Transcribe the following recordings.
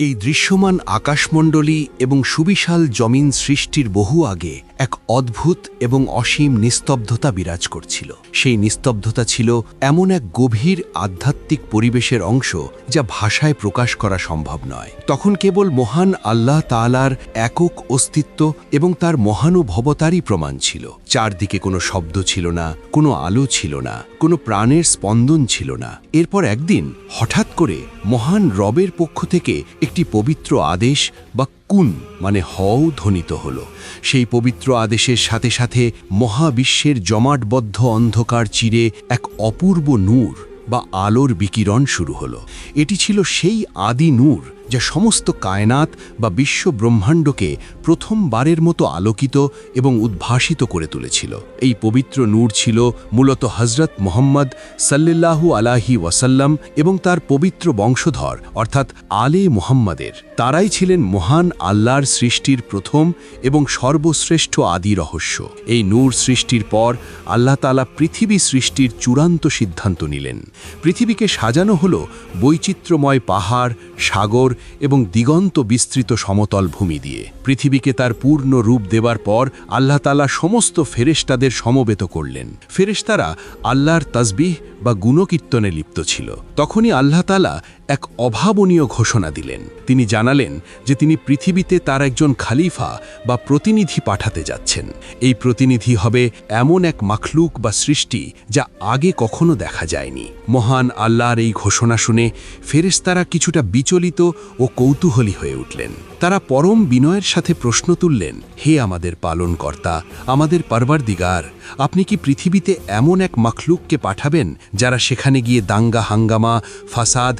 এই দৃশ্যমান আকাশমণ্ডলী এবং সুবিশাল জমিন সৃষ্টির বহু আগে এক অদ্ভুত এবং অসীম নিস্তব্ধতা বিরাজ করছিল। সেই নিস্তব্ধতা ছিল এমন এক গভীর আধ্যাত্মিক পরিবেশের অংশ যা ভাষায় প্রকাশ করা সম্ভব নয়। তখন কেবল মহান আল্লাহ তালার একক অস্তিত্ব এবং তার মহানুভবতারই প্রমাণ ছিল। চারদিকে কোনো শব্দ ছিল না, কোনো আলো ছিল না, কোনো প্রাণের স্পন্দন ছিল না। এরপর একদিন হঠাৎ করে মহান রবের পক্ষ থেকে একটি পবিত্র আদেশ বা কুন মানে হও ধ্বনিত হল। সেই পবিত্র আদেশের সাথে সাথে মহাবিশ্বের জমাটবদ্ধ অন্ধকার চিরে এক অপূর্ব নূর বা আলোর বিকিরণ শুরু হল। এটি ছিল সেই আদি নূর যা সমস্ত কায়নাত বা বিশ্ব ব্রহ্মাণ্ডকে প্রথমবারের মতো আলোকিত এবং উদ্ভাসিত করে তুলেছিল। এই পবিত্র নূর ছিল মূলত হজরত মোহাম্মদ সাল্লাল্লাহু আলাহি ওয়াসাল্লাম এবং তার পবিত্র বংশধর, অর্থাৎ আলে মোহাম্মদের। তারাই ছিলেন মহান আল্লাহর সৃষ্টির প্রথম এবং সর্বশ্রেষ্ঠ আদি রহস্য। এই নূর সৃষ্টির পর আল্লাহ তালা পৃথিবী সৃষ্টির চূড়ান্ত সিদ্ধান্ত নিলেন। পৃথিবীকে সাজানো হল বৈচিত্র্যময় পাহাড়, সাগর এবং দিগন্ত বিস্তৃত সমতল ভূমি দিয়ে। পৃথিবীকে তার পূর্ণ রূপ দেবার পর আল্লাহ তালা সমস্ত ফেরেস্তাদের সমবেত করলেন। ফেরেস্তারা আল্লাহর তাজবিহ বা গুণকীর্তনে লিপ্ত ছিল। তখনই আল্লাহ তালা এক অভাবনীয় ঘোষণা দিলেন। তিনি জানালেন যে তিনি পৃথিবীতে তার একজন খালিফা বা প্রতিনিধি পাঠাতে যাচ্ছেন। এই প্রতিনিধি হবে এমন এক মাখলুক বা সৃষ্টি যা আগে কখনো দেখা যায়নি। মহান আল্লাহর এই ঘোষণা শুনে ফেরেশতারা কিছুটা বিচলিত ও কৌতূহলী হয়ে উঠলেন। তারা পরম বিনয়ের সাথে প্রশ্ন তুললেন, হে আমাদের পালনকর্তা, আমাদের পারবারদিগার আপনি কি পৃথিবীতে এমন এক মাখলুককে পাঠাবেন যারা সেখানে গিয়ে দাঙ্গা, হাঙ্গামা, ফাসাদ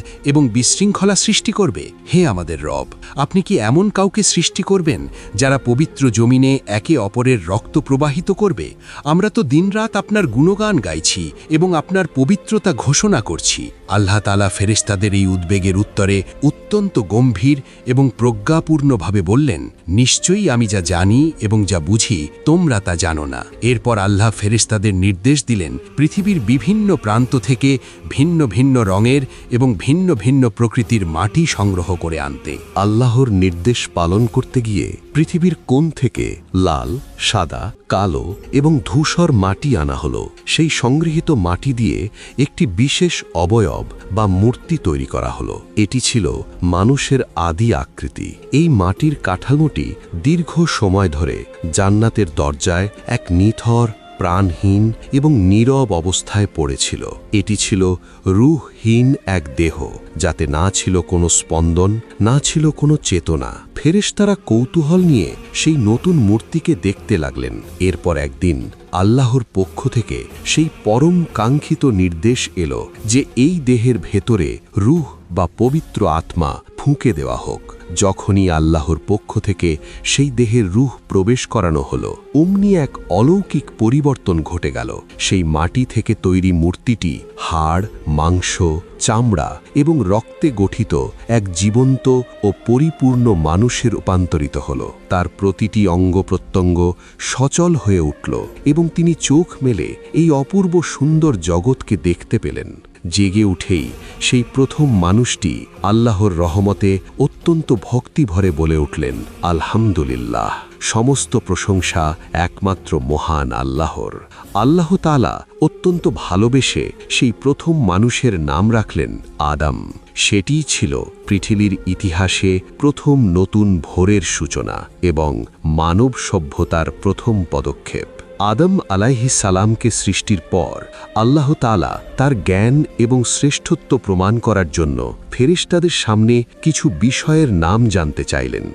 বিশৃঙ্খলা সৃষ্টি করবে। হে আমাদের রব, আপনি কি এমন কাউকে সৃষ্টি করবেন, যারা পবিত্র জমিনে একে অপরের রক্ত প্রবাহিত করবে? আমরা তো দিনরাত আপনার গুণগান গাইছি এবং আপনার পবিত্রতা ঘোষণা করছি। আল্লাহ তালা ফেরেস্তাদের এই উদ্বেগের উত্তরে অত্যন্ত গম্ভীর এবং প্রজ্ঞাপূর্ণভাবে বললেন, নিশ্চয়ই আমি যা জানি এবং যা বুঝি, তোমরা তা জানো না। এরপর আল্লাহ ফেরেস্তাদের নির্দেশ দিলেন, পৃথিবীর বিভিন্ন প্রান্ত থেকে ভিন্ন ভিন্ন রঙের এবং ভিন্ন ভিন্ন প্রকৃতির মাটি সংগ্রহ করে আনতে আল্লাহর নির্দেশ পালন করতে গিয়ে পৃথিবীর কোণ থেকে লাল, সাদা, কালো এবং ধূসর মাটি আনা হলো। সেই সংগৃহীত মাটি দিয়ে একটি বিশেষ অবয়ব বা মূর্তি তৈরি করা হলো। এটি ছিল মানুষের আদি আকৃতি। এই মাটির কাঠামোটি দীর্ঘ সময় ধরে জান্নাতের দরজায় এক নিথর প্রাণহীন এবং নীরব অবস্থায় পড়েছিল। এটি ছিল রুহহীন এক দেহ, যাতে না ছিল কোনো স্পন্দন, না ছিল কোনো চেতনা। ফেরেশতারা কৌতূহল নিয়ে সেই নতুন মূর্তিকে দেখতে লাগলেন। এরপর একদিন আল্লাহর পক্ষ থেকে সেই পরম কাঙ্ক্ষিত নির্দেশ এলো যে এই দেহের ভেতরে রুহ বা পবিত্র আত্মা ফুঁকে দেওয়া হোক। যখনই আল্লাহর পক্ষ থেকে সেই দেহের রুহ প্রবেশ করানো হলো, অমনি এক অলৌকিক পরিবর্তন ঘটে গেল। সেই মাটি থেকে তৈরি মূর্তিটি হাড়, মাংস, চামড়া এবং রক্তে গঠিত এক জীবন্ত ও পরিপূর্ণ মানুষে রূপান্তরিত হল। তার প্রতিটি অঙ্গ প্রত্যঙ্গ সচল হয়ে উঠল এবং তিনি চোখ মেলে এই অপূর্ব সুন্দর জগৎকে দেখতে পেলেন। জেগে উঠেই সেই প্রথম মানুষটি আল্লাহর রহমতে অত্যন্ত ভক্তিভরে বলে উঠলেন, আলহামদুলিল্লাহ, সমস্ত প্রশংসা একমাত্র মহান আল্লাহর। আল্লাহ তালা অত্যন্ত ভালোবেসে সেই প্রথম মানুষের নাম রাখলেন আদাম। সেটিই ছিল পৃথিবীর ইতিহাসে প্রথম নতুন ভোরের সূচনা এবং মানব সভ্যতার প্রথম পদক্ষেপ। আদম সালামকে সৃষ্টির পর আল্লাহ তালা তার জ্ঞান এবং শ্রেষ্ঠত্ব প্রমাণ করার জন্য ফেরেশতাদের সামনে কিছু বিষয়ের নাম জানতে চাইলেন,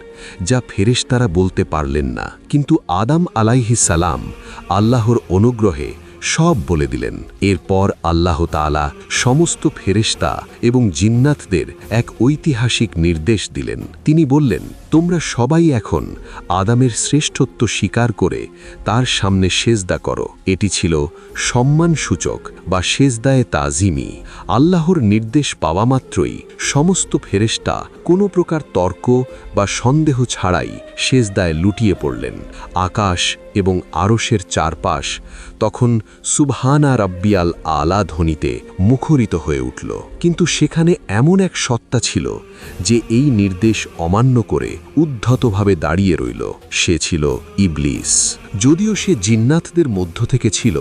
যা ফেরেশতারা বলতে পারলেন না। কিন্তু আদাম সালাম আল্লাহর অনুগ্রহে সব বলে দিলেন। এরপর আল্লাহ তালা সমস্ত ফেরেশতা এবং জিন্নাতদের এক ঐতিহাসিক নির্দেশ দিলেন। তিনি বললেন তোমরা সবাই এখন আদামের শ্রেষ্ঠত্ব স্বীকার করে তার সামনে সেজদা করো। এটি ছিল সম্মানসূচক বা সেজদায়ে তাজিমি। আল্লাহর নির্দেশ পাওয়া মাত্রই সমস্ত ফেরেশতা কোনো প্রকার তর্ক বা সন্দেহ ছাড়াই সেজদায় লুটিয়ে পড়লেন। আকাশ এবং আরশের চারপাশ তখন সুবহানা রাব্বিয়াল আলা ধ্বনিতে মুখরিত হয়ে উঠল। কিন্তু সেখানে এমন এক সত্তা ছিল যে এই নির্দেশ অমান্য করে উদ্ধতভাবে দাঁড়িয়ে রইল। সে ছিল ইবলিস। যদিও সে জিন্নাতদের মধ্য থেকে ছিল,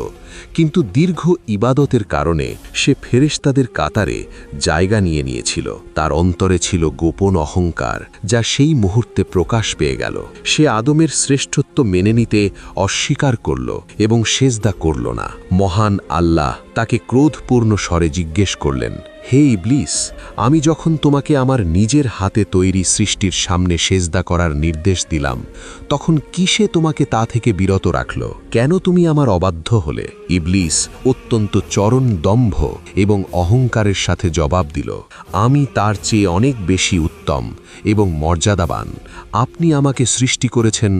কিন্তু দীর্ঘ ইবাদতের কারণে সে ফেরেশতাদের কাতারে জায়গা নিয়ে নিয়েছিল। তার অন্তরে ছিল গোপন অহংকার, যা সেই মুহূর্তে প্রকাশ পেয়ে গেল। সে আদমের শ্রেষ্ঠত্ব মেনে নিতে অস্বীকার করল এবং সেজদা করল না। মহান আল্লাহ তাকে ক্রোধপূর্ণ স্বরে জিজ্ঞেস করলেন হে ইবলিস, আমি যখন তোমাকে আমার নিজের হাতে তৈরি সৃষ্টির সামনে সেজদা করার নির্দেশ দিলাম, তখন কিসে তোমাকে তা থেকে বিরত রাখল? কেন তুমি আমার অবাধ্য হলে? ইবলিস অত্যন্ত চরণ দম্ভ এবং অহংকারের সাথে জবাব দিল, আমি তার চেয়ে অনেক বেশি উত্তম এবং মর্যাদাবান। আপনি আমাকে সৃষ্টি করেছেন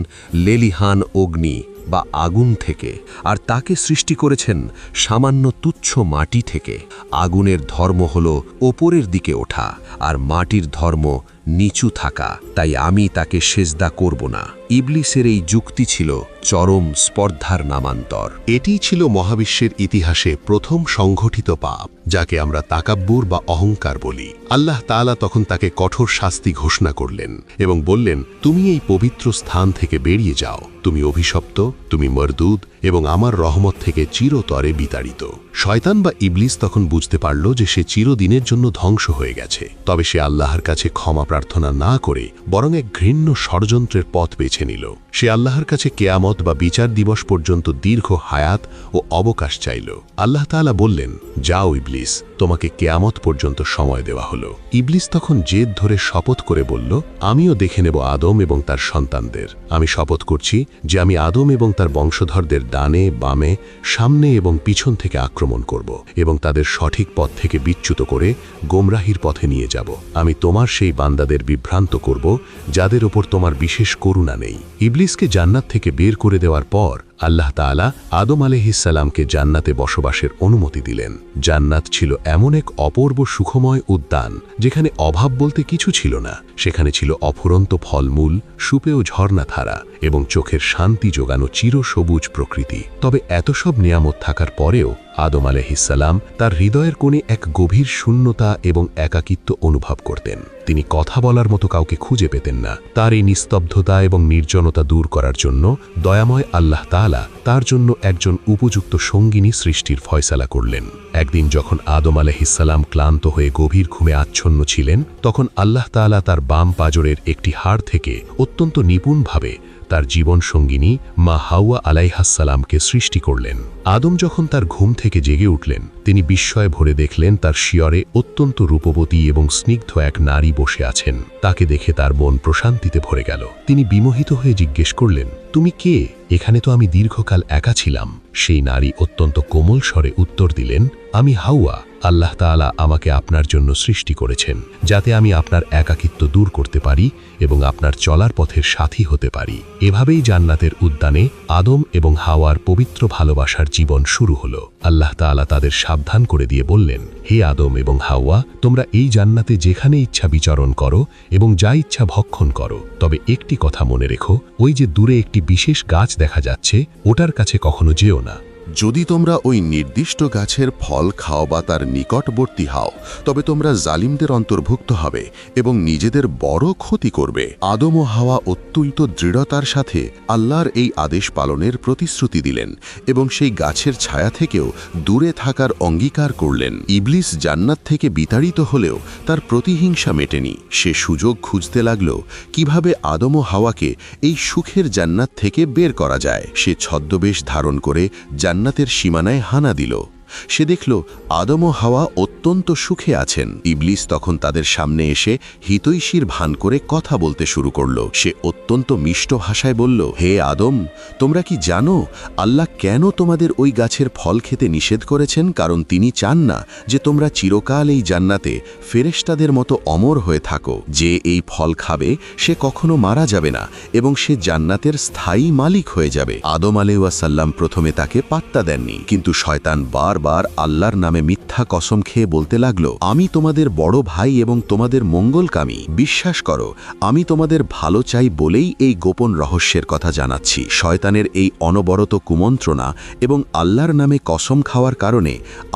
লেলিহান অগ্নি বা আগুন থেকে, আর তাকে সৃষ্টি করেছেন সামান্য তুচ্ছ মাটি থেকে। আগুনের ধর্ম হল ওপরের দিকে ওঠা, আর মাটির ধর্ম নিচু থাকা, তাই আমি তাকে সেজদা করব না। ইবলিসের এই যুক্তি ছিল চরম স্পর্ধার নামান্তর। এটিই ছিল মহাবিশ্বের ইতিহাসে প্রথম সংঘটিত পাপ, যাকে আমরা তাকাব্বুর বা অহংকার বলি। আল্লাহ তাআলা তখন তাকে কঠোর শাস্তি ঘোষণা করলেন এবং বললেন, তুমি এই পবিত্র স্থান থেকে বেরিয়ে যাও। তুমি অভিশপ্ত, তুমি মরদুদ এবং আমার রহমত থেকে চিরতরে বিতাড়িত। শয়তান বা ইবলিস তখন বুঝতে পারল যে সে চিরদিনের জন্য ধ্বংস হয়ে গেছে। তবে সে আল্লাহর কাছে ক্ষমা প্রার্থনা না করে বরং এক ঘৃণ্য ষড়যন্ত্রের পথ বেছে নিল। সে আল্লাহর কাছে কেয়ামত বা বিচার দিবস পর্যন্ত দীর্ঘ হায়াত ও অবকাশ চাইল। আল্লাহ তাআলা বললেন, যাও ইবলিস, তোমাকে কেয়ামত পর্যন্ত সময় দেওয়া হলো। ইবলিস তখন জেদ ধরে শপথ করে বলল, আমিও দেখে নেব আদম এবং তার সন্তানদের। আমি শপথ করছি যে আমি আদম এবং তার বংশধরদের ডানে, বামে, সামনে এবং পিছন থেকে আক্রমণ করব এবং তাদের সঠিক পথ থেকে বিচ্যুত করে গোমরাহির পথে নিয়ে যাব। আমি তোমার সেই বান্দাদের বিভ্রান্ত করব, যাদের ওপর তোমার বিশেষ করুণা নেই। ইবলিসকে জান্নাত থেকে বের করে দেওয়ার পর আল্লাহ তাআলা আদম আলহিসাল্লামকে জান্নাতে বসবাসের অনুমতি দিলেন। জান্নাত ছিল এমন এক অপূর্ব সুখময় উদ্যান, যেখানে অভাব বলতে কিছু ছিল না। সেখানে ছিল অফুরন্ত ফলমূল সুপেয় ঝর্ণাধারা এবং চোখের শান্তি যোগানো চিরসবুজ প্রকৃতি। তবে এত সব নিয়ামত থাকার পরেও আদম আলহিসাল্লাম তার হৃদয়ের কোণে এক গভীর শূন্যতা এবং একাকিত্ব অনুভব করতেন। তিনি কথা বলার মতো কাউকে খুঁজে পেতেন না। তার এই নিস্তব্ধতা এবং নির্জনতা দূর করার জন্য দয়াময় আল্লাহ তাআলা তার জন্য একজন উপযুক্ত সঙ্গিনী সৃষ্টির ফয়সালা করলেন। একদিন যখন আদম আলহিসাল্লাম ক্লান্ত হয়ে গভীর ঘুমে আচ্ছন্ন ছিলেন, তখন আল্লাহ তাআলা তার বাম পাজরের একটি হাড় থেকে অত্যন্ত নিপুণভাবে তার জীবন সঙ্গিনী মা হাওয়া আলাইহাসালামকে সৃষ্টি করলেন। আদম যখন তার ঘুম থেকে জেগে উঠলেন, তিনি বিস্ময়ে ভরে দেখলেন তার শিয়রে অত্যন্ত রূপবতী এবং স্নিগ্ধ এক নারী বসে আছেন। তাকে দেখে তার মন প্রশান্তিতে ভরে গেল। তিনি বিমোহিত হয়ে জিজ্ঞেস করলেন তুমি কে? এখানে তো আমি দীর্ঘকাল একা ছিলাম। সেই নারী অত্যন্ত কোমল স্বরে উত্তর দিলেন, আমি হাউয়া আল্লাহ তাআলা আমাকে আপনার জন্য সৃষ্টি করেছেন, যাতে আমি আপনার একাকিত্ব দূর করতে পারি এবং আপনার চলার পথের সাথী হতে পারি। এভাবেই জান্নাতের উদ্যানে আদম এবং হাওয়ার পবিত্র ভালোবাসার জীবন শুরু হলো। আল্লাহ তাআলা তাদের সাবধান করে দিয়ে বললেন, হে আদম এবং হাওয়া, তোমরা এই জান্নাতে যেখানে ইচ্ছা বিচরণ করো এবং যা ইচ্ছা ভক্ষণ করো। তবে একটি কথা মনে রেখো, ওই যে দূরে একটি বিশেষ গাছ দেখা যাচ্ছে ওটার কাছে কখনো যেও না। যদি তোমরা ওই নির্দিষ্ট গাছের ফল খাও বা তার নিকটবর্তী হও, তবে তোমরা জালিমদের অন্তর্ভুক্ত হবে এবং নিজেদের বড় ক্ষতি করবে। আদম ও হাওয়া অত্যন্ত দৃঢ়তার সাথে আল্লাহর এই আদেশ পালনের প্রতিশ্রুতি দিলেন এবং সেই গাছের ছায়া থেকেও দূরে থাকার অঙ্গীকার করলেন। ইবলিস জান্নাত থেকে বিতাড়িত হলেও তার প্রতিহিংসা মেটেনি। সে সুযোগ খুঁজতে লাগল কীভাবে আদম ও হাওয়াকে এই সুখের জান্নাত থেকে বের করা যায়। সে ছদ্মবেশ ধারণ করে জান্নাতের সীমানায় হানা দিল। সে দেখল আদম ও হাওয়া অত্যন্ত সুখে আছেন। ইবলিস তখন তাদের সামনে এসে হিতৈষীর ভান করে কথা বলতে শুরু করল। সে অত্যন্ত মিষ্ট ভাষায় বলল, হে আদম, তোমরা কি জানো আল্লাহ কেন তোমাদের ওই গাছের ফল খেতে নিষেধ করেছেন? কারণ তিনি চান না যে তোমরা চিরকাল এই জান্নাতে ফেরেশতাদের মতো অমর হয়ে থাকো। যে এই ফল খাবে, সে কখনো মারা যাবে না এবং সে জান্নাতের স্থায়ী মালিক হয়ে যাবে। আদম আলাইসাল্লাম প্রথমে তাকে পাত্তা দেননি, কিন্তু শয়তান বারবার আল্লাহর নামে মিথ্যা কসম খেয়ে বলতে লাগল, আমি তোমাদের বড় ভাই এবং তোমাদের মঙ্গলকামী। বিশ্বাস করো, আমি তোমাদের ভালো চাই বলেই এই গোপন রহস্যের কথা জানাচ্ছি। শয়তানের এই অনবরত কুমন্ত্রণা এবং আল্লাহর নামে কসম খাওয়ার কারণে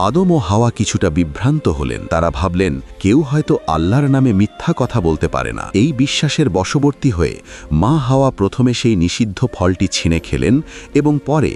আদম ও হাওয়া কিছুটা বিভ্রান্ত হলেন। তারা ভাবলেন, কেউ হয়তো আল্লাহর নামে মিথ্যা কথা বলতে পারে না। এই বিশ্বাসের বশবর্তী হয়ে মা হাওয়া প্রথমে সেই নিষিদ্ধ ফলটি ছিনে খেলেন এবং পরে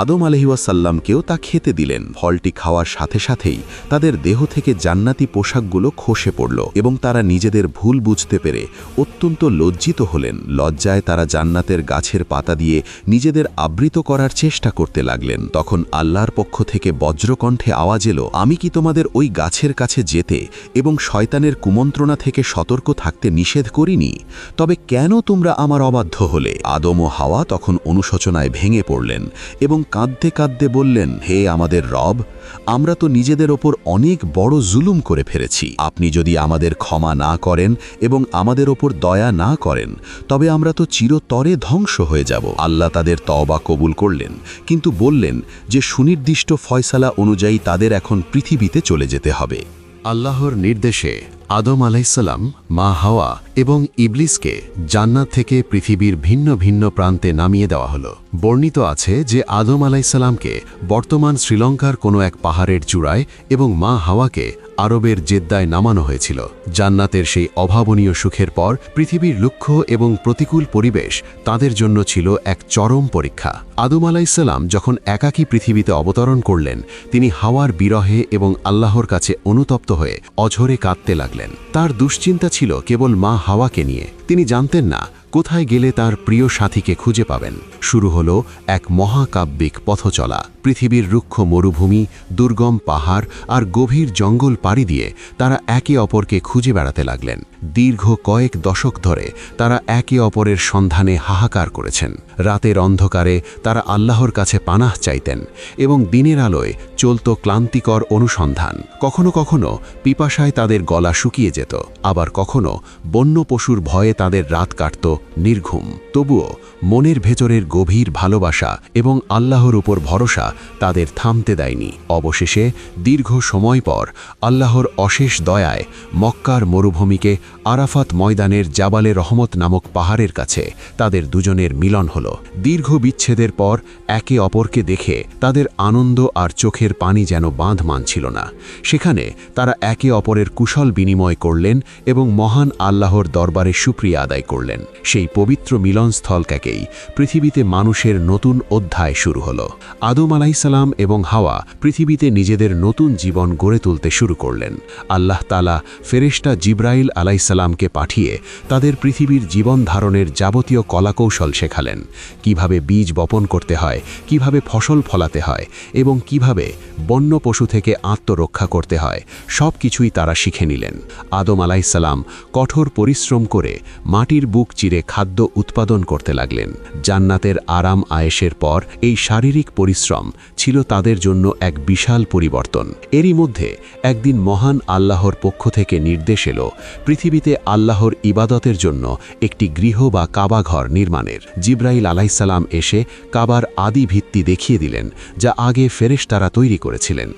আদম আলহিউসাল্লামকেও তা খেতে দিলেন। ফলটি খাওয়ার সাথে সাথেই তাদের দেহ থেকে জান্নাতি পোশাকগুলো খসে পড়ল এবং তারা নিজেদের ভুল বুঝতে পেরে অত্যন্ত লজ্জিত হলেন। লজ্জায় তারা জান্নাতের গাছের পাতা দিয়ে নিজেদের আবৃত করার চেষ্টা করতে লাগলেন। তখন আল্লাহর পক্ষ থেকে বজ্রকণ্ঠে আওয়াজ এলো, আমি কি তোমাদের ওই গাছের কাছে যেতে এবং শয়তানের কুমন্ত্রণা থেকে সতর্ক থাকতে নিষেধ করিনি? তবে কেন তোমরা আমার অবাধ্য হলে? আদম ও হাওয়া তখন অনুশোচনায় ভেঙে পড়লেন এবং কাঁদতে কাঁদতে বললেন, হে আমাদের রব আমরা তো নিজেদের ওপর অনেক বড় জুলুম করে ফেলেছি। আপনি যদি আমাদের ক্ষমা না করেন এবং আমাদের ওপর দয়া না করেন, তবে আমরা তো চিরতরে ধ্বংস হয়ে যাব। আল্লাহ তাদের তওবা কবুল করলেন, কিন্তু বললেন যে সুনির্দিষ্ট ফয়সালা অনুযায়ী তাদের এখন পৃথিবীতে চলে যেতে হবে। আল্লাহর নির্দেশে আদম আলাইসাল্লাম মা হাওয়া এবং ইবলিসকে জান্নাত থেকে পৃথিবীর ভিন্ন ভিন্ন প্রান্তে নামিয়ে দেওয়া হলো। বর্ণিত আছে যে আদম আলাইসাল্লামকে বর্তমান শ্রীলঙ্কার কোনো এক পাহাড়ের চূড়ায় এবং মা হাওয়াকে আরবের জেদ্দায় নামানো হয়েছিল। জান্নাতের সেই অভাবনীয় সুখের পর পৃথিবীর লক্ষ্য এবং প্রতিকূল পরিবেশ তাদের জন্য ছিল এক চরম পরীক্ষা। আদম আলাইসাল্লাম যখন একাকী পৃথিবীতে অবতরণ করলেন, তিনি হাওয়ার বিরহে এবং আল্লাহর কাছে অনুতপ্ত হয়ে অঝরে কাঁদতে লাগলেন। তার দুশ্চিন্তা ছিল কেবল মা হাওয়াকে নিয়ে। তিনি জানতেন না কোথায় গেলে তার প্রিয় সাথীকে খুঁজে পাবেন? শুরু হল এক মহাকাব্যিক পথচলা। পৃথিবীর রুক্ষ মরুভূমি, দুর্গম পাহাড় আর গভীর জঙ্গল পাড়ি দিয়ে তারা একে অপরকে খুঁজে বেড়াতে লাগলেন। দীর্ঘ কয়েক দশক ধরে তারা একে অপরের সন্ধানে হাহাকার করেছেন। রাতের অন্ধকারে তারা আল্লাহর কাছে পানাহ চাইতেন এবং দিনের আলোয় চলত ক্লান্তিকর অনুসন্ধান। কখনো কখনো পিপাসায় তাদের গলা শুকিয়ে যেত, আবার কখনো বন্য পশুর ভয়ে তাদের রাত কাটত নির্ঘুম। তবুও মনের ভেতরের গভীর ভালোবাসা এবং আল্লাহর উপর ভরসা তাদের থামতে দেয়নি। অবশেষে দীর্ঘ সময় পর আল্লাহর অশেষ দয়ায় মক্কার মরুভূমিকে আরাফাত ময়দানের জাবালে রহমত নামক পাহাড়ের কাছে তাদের দুজনের মিলন হল। দীর্ঘ বিচ্ছেদের পর একে অপরকে দেখে তাদের আনন্দ আর চোখের পানি যেন বাঁধ মানছিল না। সেখানে তারা একে অপরের কুশল বিনিময় করলেন এবং মহান আল্লাহর দরবারে সুপ্রিয়া আদায় করলেন। সেই পবিত্র মিলনস্থলকাকেই পৃথিবীতে মানুষের নতুন অধ্যায় শুরু হল। আদম আলাইসালাম এবং হাওয়া পৃথিবীতে নিজেদের নতুন জীবন গড়ে তুলতে শুরু করলেন। আল্লাহ তালা ফেরেশতা জিব্রাইল আলাইসালামকে পাঠিয়ে তাদের পৃথিবীর জীবন ধারণের যাবতীয় কলাকৌশল শেখালেন। কীভাবে বীজ বপন করতে হয়, কীভাবে ফসল ফলাতে হয় এবং কীভাবে বন্য পশু থেকে আত্মরক্ষা করতে হয় সব কিছুই তারা শিখে নিলেন। আদম আলাইসালাম কঠোর পরিশ্রম করে মাটির বুক চিরে খাদ্য উৎপাদন করতে লাগলেন। জান্নাতের আরাম আয়েসের পর এই শারীরিক পরিশ্রম ছিল তাদের জন্য এক বিশাল পরিবর্তন। এরই মধ্যে একদিন মহান আল্লাহর পক্ষ থেকে নির্দেশ এলো, পৃথিবীতে আল্লাহর ইবাদতের জন্য একটি গৃহ বা কাবাঘর নির্মাণের। জিব্রাইল আলাইসাল্লাম এসে কাবার আদি ভিত্তি দেখিয়ে দিলেন, যা আগে ফেরেশতারা তৈরি করেছিলেন।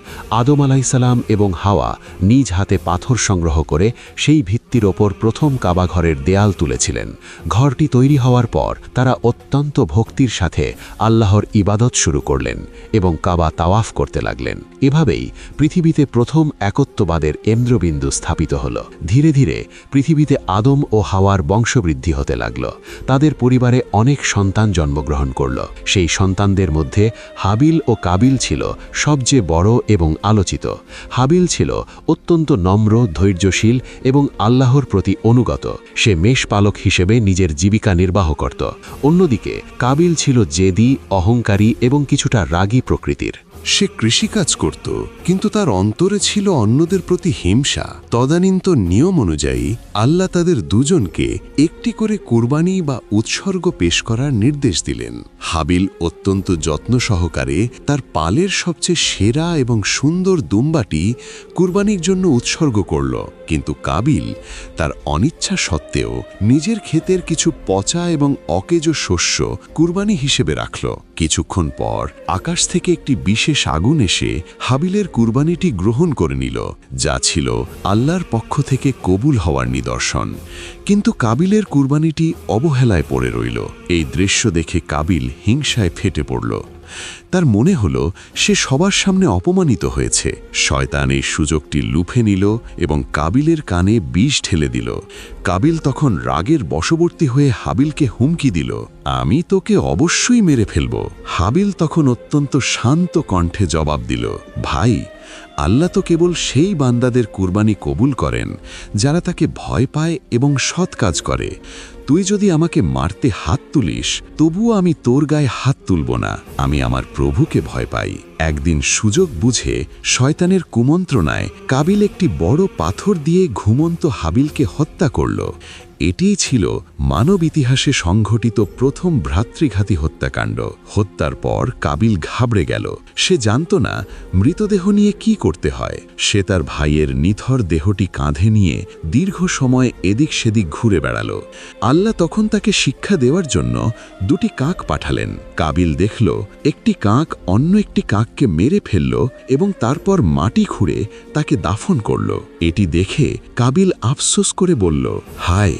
আদম আলাইসাল্লাম এবং হাওয়া নিজ হাতে পাথর সংগ্রহ করে সেই ভিত্তির ওপর প্রথম কাবাঘরের দেয়াল তুলেছিলেন। ঘরটি তৈরি হওয়ার পর তারা অত্যন্ত ভক্তির সাথে আল্লাহর ইবাদত শুরু করলেন এবং কাবা তাওয়াফ করতে লাগলেন। এভাবেই পৃথিবীতে প্রথম একত্ববাদের এন্দ্রবিন্দু স্থাপিত হল। ধীরে ধীরে পৃথিবীতে আদম ও হাওয়ার বংশবৃদ্ধি হতে লাগল। তাদের পরিবারে অনেক সন্তান জন্মগ্রহণ করল। সেই সন্তানদের মধ্যে হাবিল ও কাবিল ছিল সবচেয়ে বড় এবং আলোচিত। হাবিল ছিল অত্যন্ত নম্র, ধৈর্যশীল এবং আল্লাহর প্রতি অনুগত। সে মেষপালক হিসেবে নিজের জীবিকা নির্বাহ করত। অন্যদিকে কাবিল ছিল জেদি অহংকারী এবং কিছুটা রাগী প্রকৃতির। সে কৃষিকাজ করত, কিন্তু তার অন্তরে ছিল অন্যদের প্রতি হিংসা। তদানীন্ত নিয়ম অনুযায়ী আল্লাহ তাদের দুজনকে একটি করে কুরবানি বা উৎসর্গ পেশ করার নির্দেশ দিলেন। হাবিল অত্যন্ত যত্ন সহকারে তার পালের সবচেয়ে সেরা এবং সুন্দর দুম্বাটি কুরবানির জন্য উৎসর্গ করল, কিন্তু কাবিল তার অনিচ্ছা সত্ত্বেও নিজের ক্ষেতের কিছু পচা এবং অকেজ শস্য কুরবানি হিসেবে রাখল। কিছুক্ষণ পর আকাশ থেকে একটি বিশেষ আগুন এসে হাবিলের কুরবানিটি গ্রহণ করে নিল, যা ছিল আল্লাহর পক্ষ থেকে কবুল হওয়ার নিদর্শন। কিন্তু কাবিলের কুরবানিটি অবহেলায় পড়ে রইল। এই দৃশ্য দেখে কাবিল হিংসায় ফেটে পড়ল। তার মনে হল সে সবার সামনে অপমানিত হয়েছে। শয়তান এই সুযোগটি লুফে নিল এবং কাবিলের কানে বিষ ঠেলে দিল। কাবিল তখন রাগের বশবর্তী হয়ে হাবিলকে হুমকি দিল, আমি তোকে অবশ্যই মেরে ফেলব। হাবিল তখন অত্যন্ত শান্ত কণ্ঠে জবাব দিল, ভাই আল্লাহ তো কেবল সেই বান্দাদের কুরবানি কবুল করেন, যারা তাকে ভয় পায় এবং সৎ কাজ করে। তুই যদি আমাকে মারতে হাত তুলিস, তবুও আমি তোর গায়ে হাত তুলব না। আমি আমার প্রভুকে ভয় পাই। একদিন সুযোগ বুঝে শয়তানের কুমন্ত্রণায় কাবিল একটি বড় পাথর দিয়ে ঘুমন্ত হাবিলকে হত্যা করল। এটিই ছিল মানব ইতিহাসে সংঘটিত প্রথম ভ্রাতৃঘাতী হত্যাকাণ্ড। হত্যার পর কাবিল ঘাবড়ে গেল। সে জানত না মৃতদেহ নিয়ে কি করতে হয়। সে তার ভাইয়ের নিথর দেহটি কাঁধে নিয়ে দীর্ঘ সময় এদিক সেদিক ঘুরে বেড়াল। আল্লাহ তখন তাকে শিক্ষা দেওয়ার জন্য দুটি কাক পাঠালেন। কাবিল দেখল, একটি কাক অন্য একটি কাককে মেরে ফেলল এবং তারপর মাটি খুঁড়ে তাকে দাফন করল। এটি দেখে কাবিল আফসোস করে বলল, হায়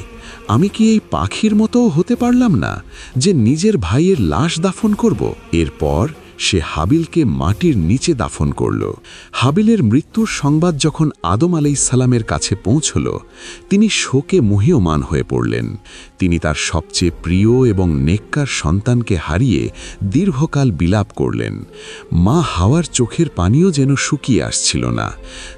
আমি কি এই পাখির মতো হতে পারলাম না যে নিজের ভাইয়ের লাশ দাফন করব? এরপর সে হাবিলকে মাটির নিচে দাফন করল। হাবিলের মৃত্যুর সংবাদ যখন আদম আলাইসালামের কাছে পৌঁছল, তিনি শোকে মুহ্যমান হয়ে পড়লেন। তিনি তার সবচেয়ে প্রিয় এবং নেককার সন্তানকে হারিয়ে দীর্ঘকাল বিলাপ করলেন। মা হাওয়ার চোখের পানিও যেন শুকিয়ে আসছিল না।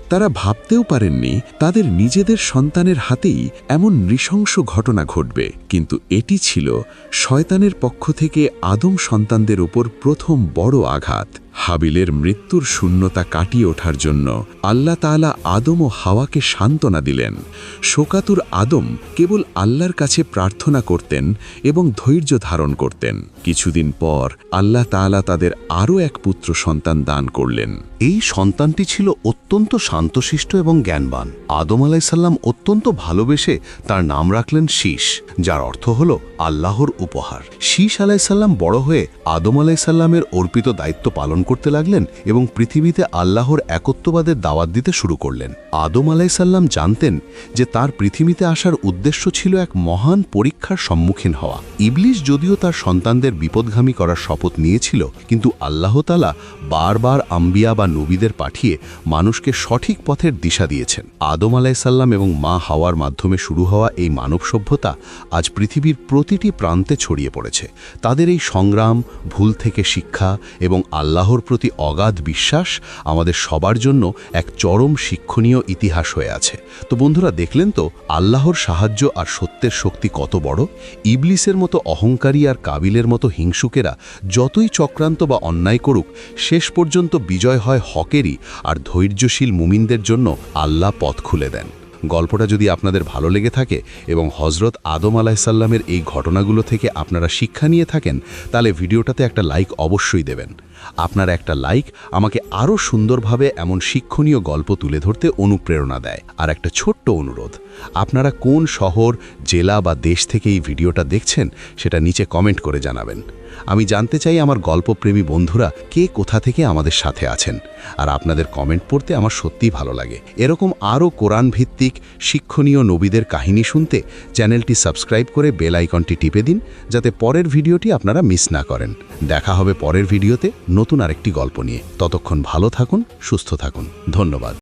তারা ভাবতেও পারেননি তাদের নিজেদের সন্তানের হাতেই এমন নৃশংস ঘটনা ঘটবে। কিন্তু এটি ছিল শয়তানের পক্ষ থেকে আদম সন্তানদের ওপর প্রথম বড় আঘাত। হাবিলের মৃত্যুর শূন্যতা কাটিয়ে ওঠার জন্য আল্লাহ তাআলা আদম ও হাওয়াকে সান্ত্বনা দিলেন। শোকাতুর আদম কেবল আল্লাহর কাছে প্রার্থনা করতেন এবং ধৈর্য ধারণ করতেন। কিছুদিন পর আল্লাহ তাআলা তাদের আরও এক পুত্র সন্তান দান করলেন। এই সন্তানটি ছিল অত্যন্ত শান্তশিষ্ট এবং জ্ঞানবান। আদম আলাইসাল্লাম অত্যন্ত ভালোবেসে তার নাম রাখলেন শীষ যার অর্থ হল আল্লাহর উপহার। শীষ আলাইসাল্লাম বড় হয়ে আদম আলাইসাল্লামের অর্পিত দায়িত্ব পালন করতে লাগলেন এবং পৃথিবীতে আল্লাহর একত্ববাদের দাওয়াত দিতে শুরু করলেন। আদম আলাইসাল্লাম জানতেন যে তার পৃথিবীতে আসার উদ্দেশ্য ছিল এক মহান পরীক্ষার সম্মুখীন হওয়া। ইবলিশ যদিও তার সন্তানদের বিপদগামী করার শপথ নিয়েছিল, কিন্তু আল্লাহতালা বারবার আম্বিয়া বা নবীদের পাঠিয়ে মানুষকে সঠিক পথের দিশা দিয়েছেন। আদম আলাইসাল্লাম এবং মা হাওয়ার মাধ্যমে শুরু হওয়া এই মানব সভ্যতা আজ পৃথিবীর প্রতিটি প্রান্তে ছড়িয়ে পড়েছে। তাদের এই সংগ্রাম, ভুল থেকে শিক্ষা এবং আল্লাহর প্রতি অগাধ বিশ্বাস আমাদের সবার জন্য এক চরম শিক্ষণীয় ইতিহাস হয়ে আছে। তো বন্ধুরা, দেখলেন তো আল্লাহর সাহায্য আর সত্যের শক্তি কত বড়? ইবলিসের মতো অহংকারী আর কাবিলের মতো হিংসুকেরা যতই চক্রান্ত বা অন্যায় করুক, শেষ পর্যন্ত বিজয় হয় হকেরই আর ধৈর্যশীল মুমিনদের জন্য আল্লাহ পথ খুলে দেন। গল্পটা যদি আপনাদের ভালো লেগে থাকে এবং হজরত আদম আলাহিসাল্লামের এই ঘটনাগুলো থেকে আপনারা শিক্ষা নিয়ে থাকেন, তাহলে ভিডিওটাতে একটা লাইক অবশ্যই দেবেন। আপনার একটা লাইক আমাকে আরও সুন্দরভাবে এমন শিক্ষণীয় গল্প তুলে ধরতে অনুপ্রেরণা দেয়। আর একটা ছোট্ট অনুরোধ আপনারা কোন শহর, জেলা বা দেশ থেকে এই ভিডিওটা দেখছেন সেটা নিচে কমেন্ট করে জানাবেন। আমি জানতে চাই আমার গল্পপ্রেমী বন্ধুরা কে কোথা থেকে আমাদের সাথে আছেন। আর আপনাদের কমেন্ট পড়তে আমার সত্যিই ভালো লাগে। এরকম আরও কোরআন ভিত্তিক শিক্ষণীয় নবীদের কাহিনী শুনতে চ্যানেলটি সাবস্ক্রাইব করে বেল আইকনটি টিপে দিন যাতে পরের ভিডিওটি আপনারা মিস না করেন। দেখা হবে পরের ভিডিওতে নতুন আরেকটি গল্প নিয়ে। ততক্ষণ ভালো থাকুন, সুস্থ থাকুন। ধন্যবাদ।